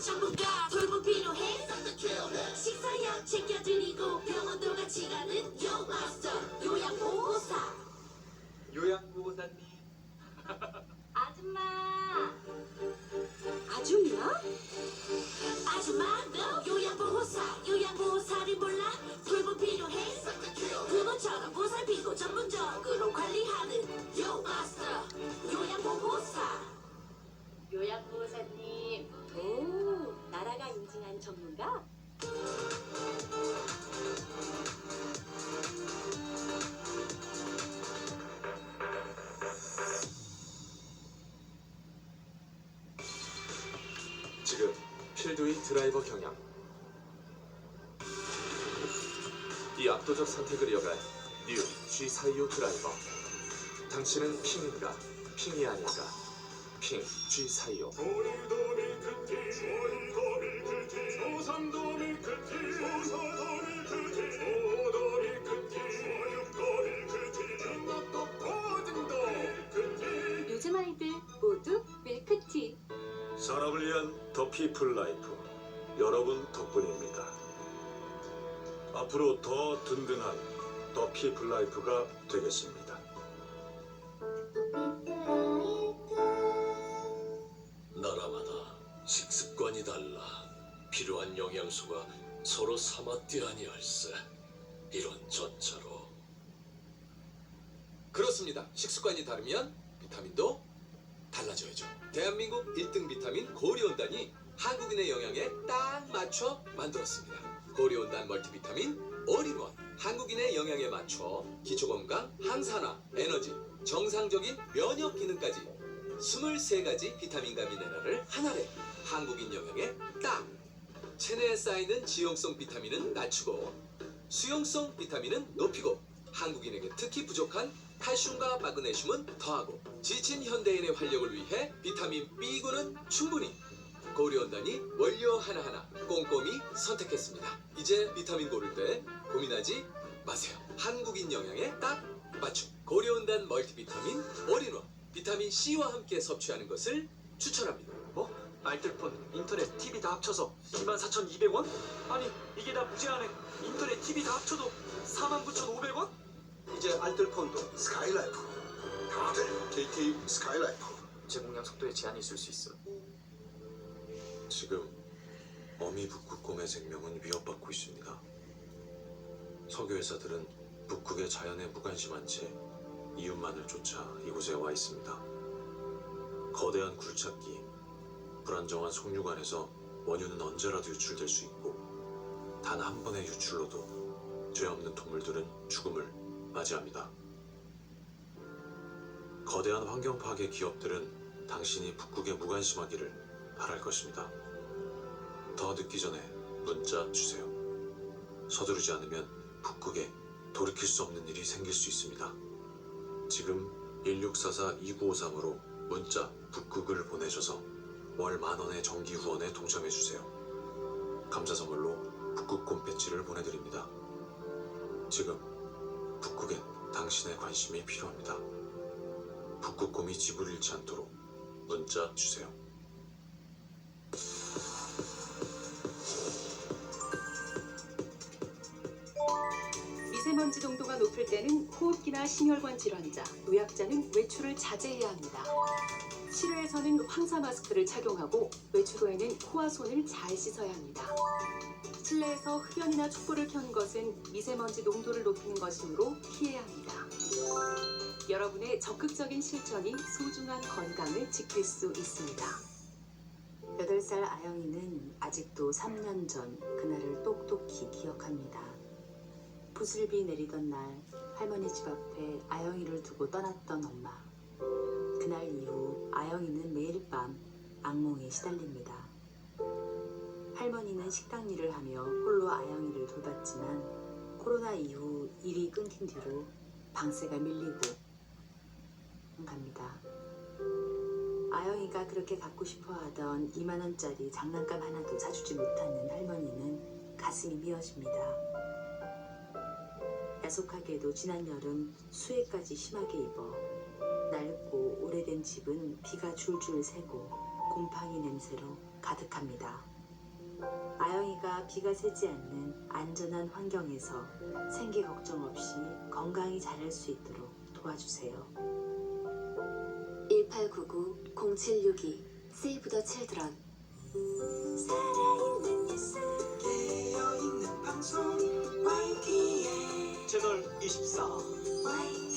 전문가 돌봄 필요해. 식사약 챙겨드리고 병원도 같이 가는 요 마스터 요양보호사. 요양보호사님. 아줌마? 아줌마 필두의 드라이버 경영 이 압도적 선택을 이어갈 뉴 G425 드라이버. 당신은 핑인가? 핑이 아닌가? 핑 G425 오늘도 밀크티 오늘도 밀크티 조서도 밀크티 오도 더 피플 라이프 여러분 덕분입니다. 앞으로 더 든든한 더 피플 라이프가 되겠습니다. 나라마다 식습관이 달라 필요한 영양소가 서로 삼았디 아니할세. 이런 전차로. 그렇습니다. 식습관이 다르면 비타민도 달라져야죠. 대한민국 1등 비타민 고리온단이 한국인의 영양에 딱 맞춰 만들었습니다. 고리온단 멀티비타민 올인원 한국인의 영양에 맞춰 기초건강, 항산화, 에너지, 정상적인 면역 기능까지 23가지 비타민과 미네랄을 하나에 한국인 영양에 딱 체내에 쌓이는 지용성 비타민은 낮추고 수용성 비타민은 높이고 한국인에게 특히 부족한 칼슘과 마그네슘은 더하고 지친 현대인의 활력을 위해 비타민 B군은 충분히 고려온단이 원료 하나하나 꼼꼼히 선택했습니다. 이제 비타민 고를 때 고민하지 마세요. 한국인 영양에 딱 맞춤 고려온단 멀티비타민 올인원 비타민 C와 함께 섭취하는 것을 추천합니다. 뭐? 알뜰폰, 인터넷, TV 다 합쳐서 24,200원? 아니 이게 다 무제한에 인터넷, TV 다 합쳐도 49,500원? 이제 알뜰폰도 스카이라이프 다들 KT 스카이라이프 제공량 속도에 제한이 있을 수 있어 지금 어미 북극곰의 생명은 위협받고 있습니다. 석유 회사들은 북극의 자연에 무관심한 채 이윤만을 쫓아 이곳에 와 있습니다. 거대한 굴착기, 불안정한 속류관에서 원유는 언제라도 유출될 수 있고 단 한 번의 유출로도 죄 없는 동물들은 죽음을 맞이합니다. 거대한 환경 파괴 기업들은 당신이 북극에 무관심하기를 바랄 것입니다. 더 늦기 전에 문자 주세요. 서두르지 않으면 북극에 돌이킬 수 없는 일이 생길 수 있습니다. 지금 1644-2953으로 문자 북극을 보내셔서 월 만원의 정기 후원에 동참해 주세요. 감사 선물로 북극곰 배지를 보내드립니다. 지금 북극엔 당신의 관심이 필요합니다. 북극곰이 집을 잃지 않도록 문자 주세요. 미세먼지 농도가 높을 때는 호흡기나 심혈관 질환자, 노약자는 외출을 자제해야 합니다. 실외에서는 황사 마스크를 착용하고 외출 후에는 코와 손을 잘 씻어야 합니다. 실내에서 흡연이나 촛불을 켠 것은 미세먼지 농도를 높이는 것이므로 피해야 합니다. 여러분의 적극적인 실천이 소중한 건강을 지킬 수 있습니다. 8살 아영이는 아직도 3년 전 그날을 똑똑히 기억합니다. 부슬비 내리던 날 할머니 집 앞에 아영이를 두고 떠났던 엄마. 그날 이후 아영이는 매일 밤 악몽에 시달립니다. 할머니는 식당 일을 하며 홀로 아영이를 돌봤지만 코로나 이후 일이 끊긴 뒤로 방세가 밀리고 갑니다. 아영이가 그렇게 갖고 싶어 하던 2만원짜리 장난감 하나도 사주지 못하는 할머니는 가슴이 미어집니다. 야속하게도 지난 여름 수해까지 심하게 입어 낡고 오래된 집은 비가 줄줄 새고 곰팡이 냄새로 가득합니다. 아영이가 비가 새지 않는 안전한 환경에서 생계 걱정 없이 건강히 자랄 수 있도록 도와주세요. 1899-0762 세이브 더 칠드런 살아있는 뉴스 깨어있는 방송 YTN 채널 24 YTN